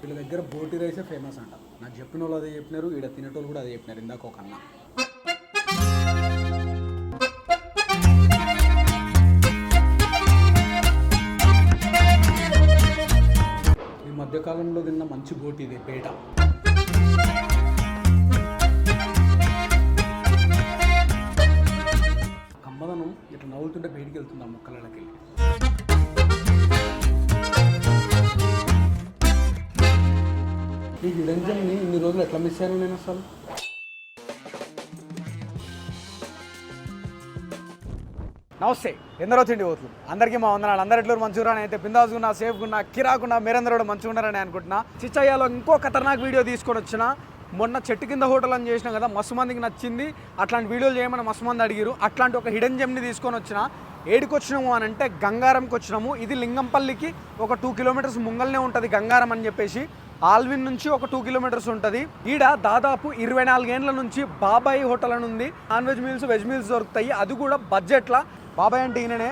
వీళ్ళ దగ్గర బోటి రైసే ఫేమస్ అంట. నాకు చెప్పిన వాళ్ళు అదే చెప్పినారు ఈడ తినేటోళ్ళు కూడా అదే చెప్పినారు ఇందాక ఒక అన్న. ఈ మధ్యకాలంలో తిన్న మంచి బోటి ఇది పేట. కమ్మదనం ఇట్లా నవ్వుతుంటే బయటికి వెళ్తుంది ఆ ముక్కలకి వెళ్ళి ఈ హిడెంజల్ని ఇన్ని రోజులు ఎట్లా మిస్ అయ్యాను నేను అసలు? నమస్తే ఎందరో తిండి పోతుంది అందరికీ మా వందనాలు. అందరి ఎట్లు మంచిగా అయితే? బిందాజుకున్నా సేఫ్గా కిరాకున్నా మీరందరూ కూడా మంచిగా ఉన్నారని అనుకుంటున్నా. చిచ్చయ్యలో ఇంకో ఖతర్నాక్ వీడియో తీసుకొని వచ్చిన. మొన్న చెట్టు కింద హోటల్ అని చేసినాం కదా మస్తు మందికి నచ్చింది. అట్లాంటి వీడియోలు చేయమని మస్తు మంది అడిగారు అట్లాంటి ఒక హిడెన్ జెమ్ని తీసుకొని వచ్చిన. ఏడికి వచ్చినాము అని అంటే గంగారంకి వచ్చినాము. ఇది లింగంపల్లికి ఒక టూ కిలోమీటర్స్ ముంగల్నే ఉంటుంది గంగారం అని చెప్పేసి. ఆల్విన్ నుంచి ఒక టూ కిలోమీటర్స్ ఉంటుంది. ఈడ దాదాపు ఇరవై నాలుగేండ్ల నుంచి బాబాయ్ హోటల్ అని ఉంది. Non veg meals veg meals దొరుకుతాయి. అది కూడా బడ్జెట్లా. బాబాయ్ అంటే ఈయననే.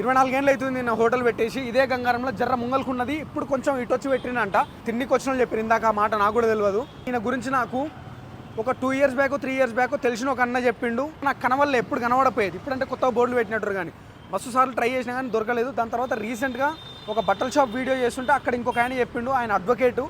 ఇరవై నాలుగేళ్ళు అవుతుంది నేను హోటల్ పెట్టేసి. ఇదే గంగారంలో జర్ర ముంగల్కున్నది. ఇప్పుడు కొంచెం ఇటు వచ్చి పెట్టినంట తిండికొచ్చిన వచ్చిన వాళ్ళు చెప్పారు. ఇందాక ఆ మాట నాకు కూడా తెలియదు ఈయన గురించి నాకు ఒక two years back three years back తెలిసిన ఒక అన్న చెప్పిండు. నాకు కనవల్ల ఎప్పుడు కనబడపోయేది. ఇప్పుడంటే కొత్త బోర్డులు పెట్టినట్టు కానీ. మస్తు సార్లు ట్రై చేసినా కానీ దొరకలేదు. దాని తర్వాత రీసెంట్గా ఒక బట్టల షాప్ వీడియో చేస్తుంటే అక్కడ ఇంకొక ఆయన చెప్పిండు. ఆయన అడ్వకేటు.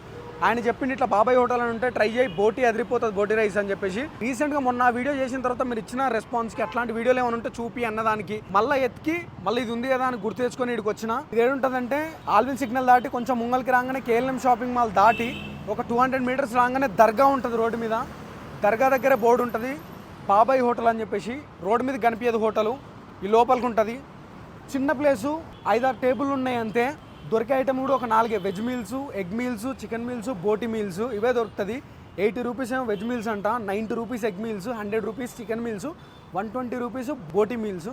ఆయన చెప్పింది ఇట్లా బాబాయ్ హోటల్ అని ఉంటే ట్రై చేయి బోటి అదిరిపోతుంది బోటి రైస్ అని చెప్పేసి. రీసెంట్గా మొన్న వీడియో చేసిన తర్వాత మీరు ఇచ్చిన రెస్పాన్స్కి అట్లాంటి వీడియోలు ఏమైనా ఉంటే చూపి అన్నదానికి. మళ్ళీ ఎత్తికి మళ్ళీ ఇది ఉంది కదా అని గుర్తు తెచ్చుకొని ఇక్కడికి వచ్చిన. ఇది ఏముంటుందంటే ఆల్విన్ సిగ్నల్ దాటి కొంచెం ముంగల్కి రాగానే కేఎల్ఎం షాపింగ్ మాల్ దాటి ఒక టూ హండ్రెడ్ మీటర్స్ రాగానే దర్గా ఉంటుంది రోడ్డు మీద. దర్గా దగ్గర బోర్డు ఉంటుంది. బాబాయ్ హోటల్ అని చెప్పేసి రోడ్డు మీద కనిపించదు హోటలు. ఈ లోపలికి ఉంటుంది. చిన్న ప్లేసు ఐదారు టేబుల్ ఉన్నాయి అంతే. దొరికే ఐటమ్ కూడా ఒక నాలుగే. Veg meals egg meals chicken meals బోటి మీల్స్ ఇవే దొరుకుతుంది. ఎయిటీ రూపీస్ ఏమో వెజ్ మీల్స్ అంట. Ninety rupees egg meals hundred rupees chicken meals one twenty rupees బోటి మీల్స్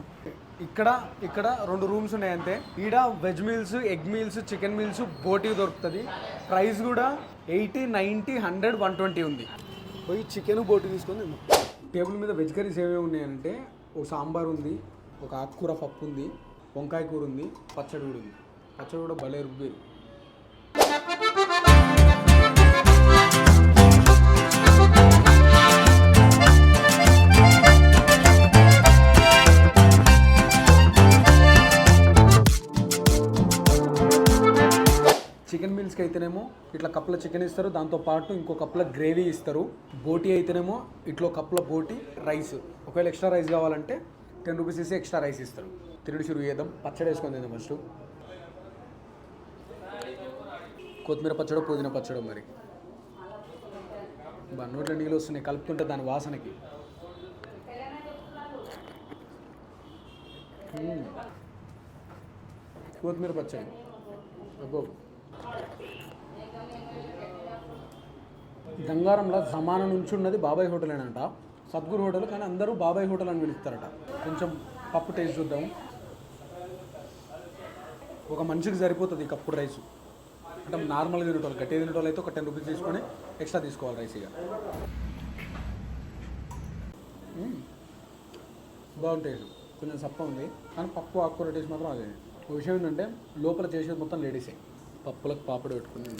ఇక్కడ ఇక్కడ రెండు రూమ్స్ ఉన్నాయి అంతే ఈడ veg meals egg meals chicken meals బోటి దొరుకుతుంది. ప్రైస్ కూడా eighty ninety hundred one twenty ఉంది. పోయి చికెన్ బోటి తీసుకొని టేబుల్ మీద వెజ్ కర్రీస్ ఏమేమి ఉన్నాయంటే ఒక సాంబార్ ఉంది ఒక ఆకుకూర పప్పు ఉంది వంకాయ కూర ఉంది పచ్చడి కూడా ఉంది. పచ్చడి కూడా భలే రుబ్బేరు. చికెన్ మీల్స్కి అయితేనేమో ఇట్లా కప్పుల చికెన్ ఇస్తారు దాంతో పాటు ఇంకో కప్పుల గ్రేవీ ఇస్తారు. బోటీ అయితేనేమో ఇట్లా కప్పుల బోటీ రైస్. ఒకవేళ ఎక్స్ట్రా రైస్ కావాలంటే టెన్ రూపీస్ ఇస్తే ఎక్స్ట్రా రైస్ ఇస్తారు. తిరుడు చిరు చేద్దాం. పచ్చడి వేసుకొని తిందాం ఫస్ట్. కొత్తిమీర పచ్చడి పుదీనా పచ్చడి మరి. బా నోట్లో నీళ్ళు వస్తున్నాయి కలుపుతుంటే దాని వాసనకి. కొత్తిమీర పచ్చడి. అబ్బో. గంగారంలో సమాన నుంచి ఉన్నది బాబాయ్ హోటల్ అంట సద్గురు హోటల్ కానీ అందరూ బాబాయ్ హోటల్ అని పిలుస్తారట. కొంచెం పప్పు టేస్ట్ చూద్దాం. ఒక మనిషికి సరిపోతుంది ఈ కప్పుడు రైస్. అంటే నార్మల్గా తినేటోళ్ళు గట్టి తినేటోళ్ళు అయితే ఒక టెన్ రూపీస్ తీసుకొని ఎక్స్ట్రా తీసుకోవాలి రైస్ ఇక. బాగుంటాయి కొంచెం సప్ప ఉంది. కానీ పప్పు ఆకుకూర టేస్ట్ మాత్రం అదే. ఒక విషయం ఏంటంటే లోపల చేసేది మొత్తం లేడీసే. పప్పులకు పాపడ పెట్టుకుని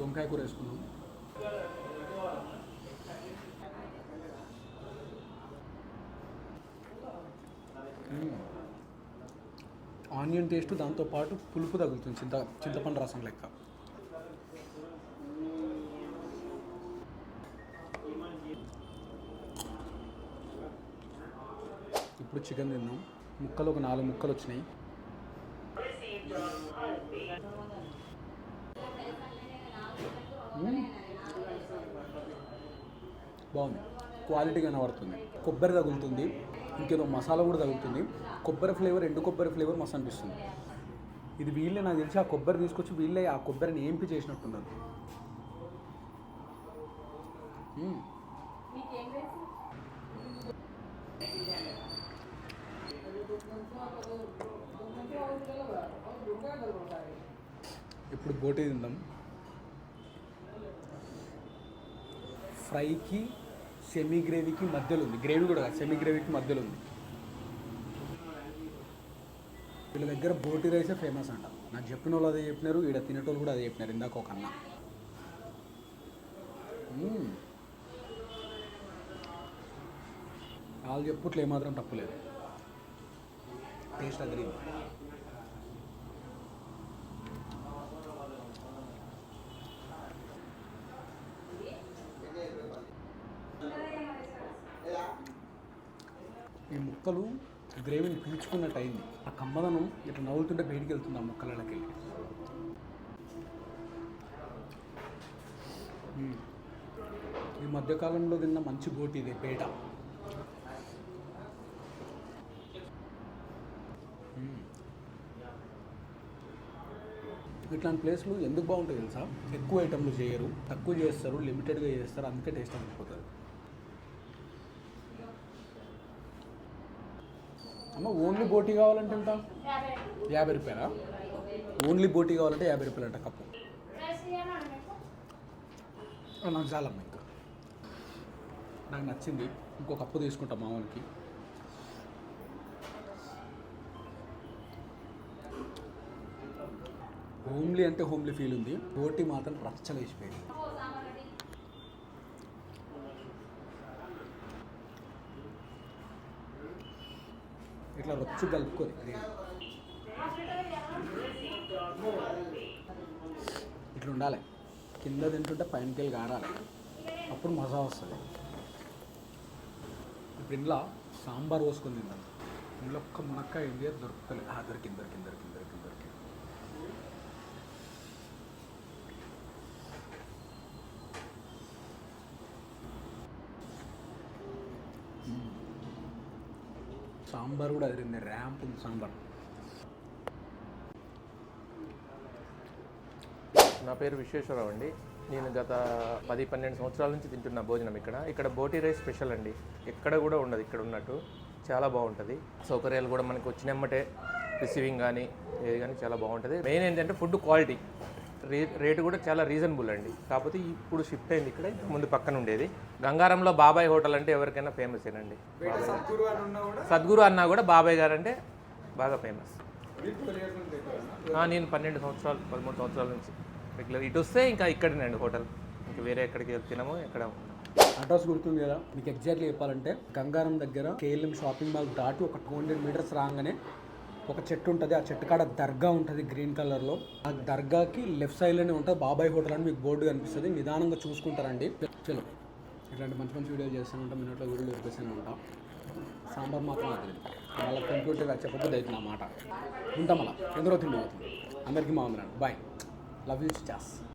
వంకాయ కూర వేసుకున్నాం. ఆనియన్ టేస్ట్ దాంతోపాటు పులుపు తగులుతుంది చింత చింతపండు రసం లెక్క. ఇప్పుడు చికెన్ తిన్నాం. ముక్కలు ఒక నాలుగు ముక్కలు వచ్చినాయి. బాగుంది. క్వాలిటీ కనబడుతుంది. కొబ్బరి తగులుతుంది. ఇంకేదో మసాలా కూడా తగులుతుంది. కొబ్బరి ఫ్లేవర్ ఎండు కొబ్బరి ఫ్లేవర్ మస్తు అనిపిస్తుంది. ఇది వీళ్ళే నాకు తెలిసి ఆ కొబ్బరి తీసుకొచ్చి వీళ్ళే ఆ కొబ్బరిని ఏంపి చేసినట్టున్నారు. ఇప్పుడు బోటే తిందాం. ఫ్రైకి సెమీ గ్రేవీకి మధ్యలో ఉంది. గ్రేవీ కూడా సెమీ గ్రేవీకి మధ్యలో ఉంది. వీళ్ళ దగ్గర బోటీ రైసే ఫేమస్ అంట. నాకు చెప్పిన వాళ్ళు అదే చెప్పినారు ఈడ తినేటోళ్ళు కూడా అదే చెప్పినారు ఇందాక ఒక అన్న. వాళ్ళు చెప్పుట్లు ఏమాత్రం తప్పులేదు. టేస్ట్ అగ్రీ ఈ ముక్కలు గ్రేవీని పీల్చుకున్నట్టు అయింది ఆ కమ్మదనం ఇట్లా నవ్వుతుంటే బయటికి వెళ్తుంది ఆ ముక్కలకి వెళ్ళి ఈ మధ్యకాలంలో తిన్న మంచి బోటి ఇది పేట. ఇట్లాంటి ప్లేస్లు ఎందుకు బాగుంటాయి తెలుసా? ఎక్కువ ఐటమ్లు చేయరు తక్కువ చేస్తారు లిమిటెడ్గా చేస్తారు అందుకే టేస్ట్ అనిపోతుంది అమ్మ ఓన్లీ బోటి కావాలంటే ఎంత? యాభై రూపాయలా? ఓన్లీ బోటి కావాలంటే యాభై రూపాయలు అంట కప్పు నాకు చాలమ్మ ఇంకా. నాకు నచ్చింది. ఇంకో కప్పు తీసుకుంటా మామూలుకి. హోమ్లీ అంటే హోమ్లీ ఫీల్ ఉంది. బోటి మాత్రం రచ్చలేసిపోయింది ఇట్లా రొచ్చు కలుపుకొని. గ్రేవీ ఇట్లా ఉండాలి. కింద తింటుంటే పైనకెళ్ళి కారాలి అప్పుడు మజా వస్తుంది. ఇప్పుడు ఇంట్లో సాంబార్ పోసుకొని తిందాం. ఇంట్లో ఒక్క మునక్కాయ ఇండియా దొరుకుతలేదు ఆ, దొరికింది దొరికింది దొరికింది. సాంబార్ కూడా అదిరింది. ర్యాంప్ ఉంది సాంబార్. నా పేరు విశ్వేశ్వరరావు అండి. నేను గత పది పన్నెండు సంవత్సరాల నుంచి తింటున్న భోజనం ఇక్కడ. ఇక్కడ బోటీ రైస్ స్పెషల్ అండి. ఎక్కడ కూడా ఉండదు. ఇక్కడ ఉన్నట్టు చాలా బాగుంటుంది. సౌకర్యాలు కూడా మనకు వచ్చినమ్మటే రిసీవింగ్ కానీ ఏది కానీ చాలా బాగుంటుంది. మెయిన్ ఏంటంటే ఫుడ్ క్వాలిటీ. రే రేటు కూడా చాలా రీజనబుల్ అండి. కాకపోతే ఇప్పుడు షిఫ్ట్ అయింది ఇక్కడ ముందు పక్కన ఉండేది. గంగారంలో బాబాయ్ హోటల్ అంటే ఎవరికైనా ఫేమస్ ఏనండి? సద్గురు అన్నా కూడా బాబాయ్ గారు అంటే బాగా ఫేమస్ ఆ, నేను పన్నెండు సంవత్సరాలు పదమూడు సంవత్సరాల నుంచి రెగ్యులర్ ఇటు వస్తే ఇంకా ఇక్కడేనండి హోటల్. ఇంకా వేరే ఎక్కడికి తినము ఎక్కడ అడ్రస్ గుర్తుంది కదా మీకు ఎగ్జాక్ట్లీ చెప్పాలంటే గంగారం దగ్గర కేఎల్ఎం షాపింగ్ మాల్ దాటి ఒక టూ హండ్రెడ్ మీటర్స్ రాగానే ఒక చెట్టు ఉంటుంది ఆ చెట్టు కాడ దర్గా ఉంటుంది గ్రీన్ కలర్లో. ఆ దర్గాకి లెఫ్ట్ సైడ్లోనే ఉంటుంది బాబాయ్ హోటల్ అని మీకు బోర్డు కనిపిస్తుంది. నిదానంగా చూసుకుంటారండి. చలో. ఇట్లాంటి మంచి మంచి వీడియోలు చేస్తూనే ఉంటాం. మిన్నట్లో వీడియోలు చెప్పేస్తూనే ఉంటాం. సాంబార్ మాత్రం అది మళ్ళీ కంప్యూటర్ చెప్పబోద్ది అవుతుంది అన్నమాట. ఉంటాం అలా ఎందరో తిండి అవుతుంది అందరికీ మా బాయ్ లవ్ యూ చాస్